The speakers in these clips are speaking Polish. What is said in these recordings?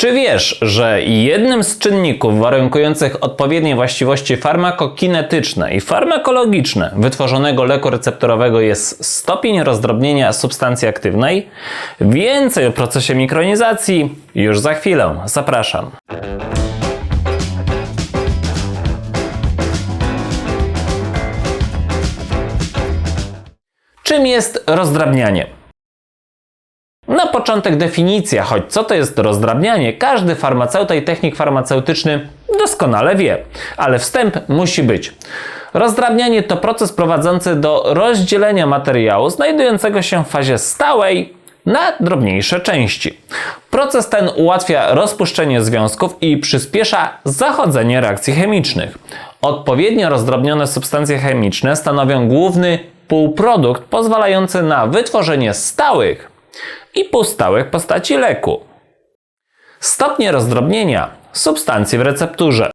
Czy wiesz, że jednym z czynników warunkujących odpowiednie właściwości farmakokinetyczne i farmakologiczne wytworzonego leku receptorowego jest stopień rozdrobnienia substancji aktywnej? Więcej o procesie mikronizacji już za chwilę. Zapraszam. Czym jest rozdrabnianie? Na początek definicja, choć co to jest rozdrabnianie, każdy farmaceuta i technik farmaceutyczny doskonale wie, ale wstęp musi być. Rozdrabnianie to proces prowadzący do rozdzielenia materiału znajdującego się w fazie stałej na drobniejsze części. Proces ten ułatwia rozpuszczenie związków i przyspiesza zachodzenie reakcji chemicznych. Odpowiednio rozdrobnione substancje chemiczne stanowią główny półprodukt pozwalający na wytworzenie stałych i półstałych postaci leku. Stopnie rozdrobnienia substancji w recepturze.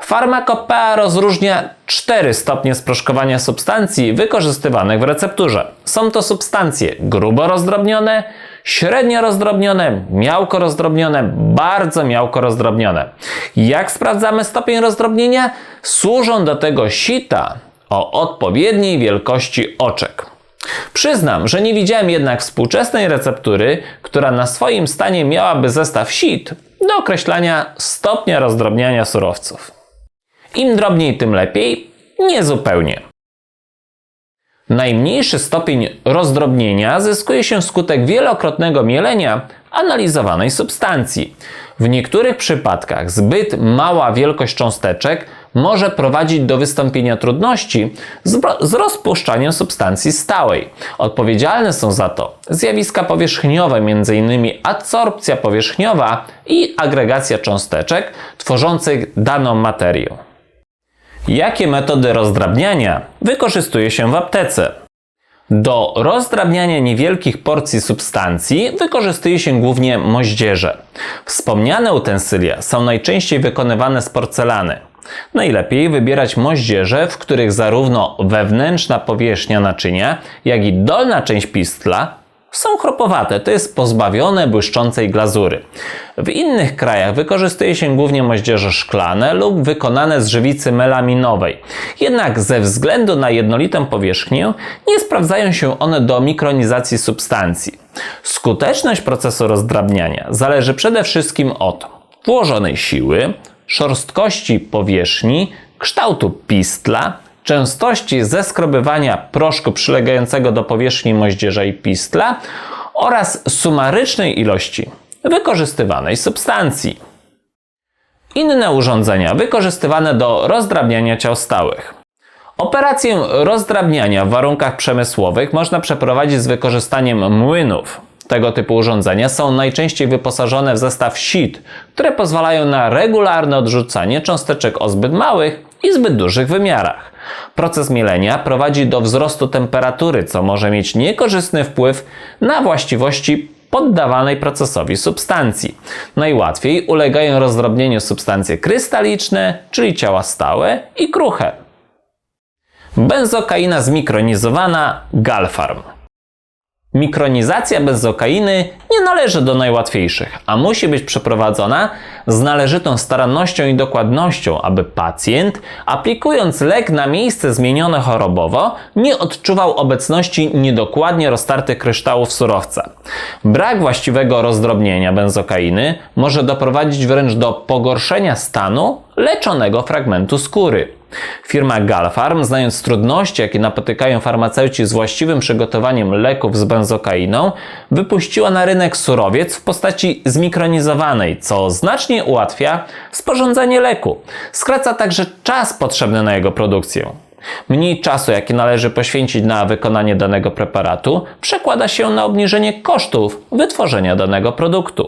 Farmakopea rozróżnia cztery stopnie sproszkowania substancji wykorzystywanych w recepturze. Są to substancje grubo rozdrobnione, średnio rozdrobnione, miałko rozdrobnione, bardzo miałko rozdrobnione. Jak sprawdzamy stopień rozdrobnienia? Służą do tego sita o odpowiedniej wielkości oczek. Przyznam, że nie widziałem jednak współczesnej receptury, która na swoim stanie miałaby zestaw sit do określania stopnia rozdrobniania surowców. Im drobniej, tym lepiej? Nie zupełnie. Najmniejszy stopień rozdrobnienia zyskuje się wskutek wielokrotnego mielenia analizowanej substancji. W niektórych przypadkach zbyt mała wielkość cząsteczek może prowadzić do wystąpienia trudności z, rozpuszczaniem substancji stałej. Odpowiedzialne są za to zjawiska powierzchniowe, m.in. adsorpcja powierzchniowa i agregacja cząsteczek tworzących daną materię. Jakie metody rozdrabniania wykorzystuje się w aptece? Do rozdrabniania niewielkich porcji substancji wykorzystuje się głównie moździerze. Wspomniane utensylia są najczęściej wykonywane z porcelany. Najlepiej wybierać moździerze, w których zarówno wewnętrzna powierzchnia naczynia, jak i dolna część pistla są chropowate, to jest pozbawione błyszczącej glazury. W innych krajach wykorzystuje się głównie moździerze szklane lub wykonane z żywicy melaminowej. Jednak ze względu na jednolitą powierzchnię nie sprawdzają się one do mikronizacji substancji. Skuteczność procesu rozdrabniania zależy przede wszystkim od włożonej siły, szorstkości powierzchni, kształtu pistla, częstości zeskrobywania proszku przylegającego do powierzchni moździerza i pistla oraz sumarycznej ilości wykorzystywanej substancji. Inne urządzenia wykorzystywane do rozdrabniania ciał stałych. Operację rozdrabniania w warunkach przemysłowych można przeprowadzić z wykorzystaniem młynów. Tego typu urządzenia są najczęściej wyposażone w zestaw sit, które pozwalają na regularne odrzucanie cząsteczek o zbyt małych i zbyt dużych wymiarach. Proces mielenia prowadzi do wzrostu temperatury, co może mieć niekorzystny wpływ na właściwości poddawanej procesowi substancji. Najłatwiej ulegają rozdrobnieniu substancje krystaliczne, czyli ciała stałe i kruche. Benzokaina zmikronizowana Galfarm. Mikronizacja benzokainy nie należy do najłatwiejszych, a musi być przeprowadzona z należytą starannością i dokładnością, aby pacjent, aplikując lek na miejsce zmienione chorobowo, nie odczuwał obecności niedokładnie roztartych kryształów surowca. Brak właściwego rozdrobnienia benzokainy może doprowadzić wręcz do pogorszenia stanu leczonego fragmentu skóry. Firma Galfarm, znając trudności, jakie napotykają farmaceuci z właściwym przygotowaniem leków z benzokainą, wypuściła na rynek surowiec w postaci zmikronizowanej, co znacznie ułatwia sporządzanie leku. Skraca także czas potrzebny na jego produkcję. Mniej czasu, jaki należy poświęcić na wykonanie danego preparatu, przekłada się na obniżenie kosztów wytworzenia danego produktu.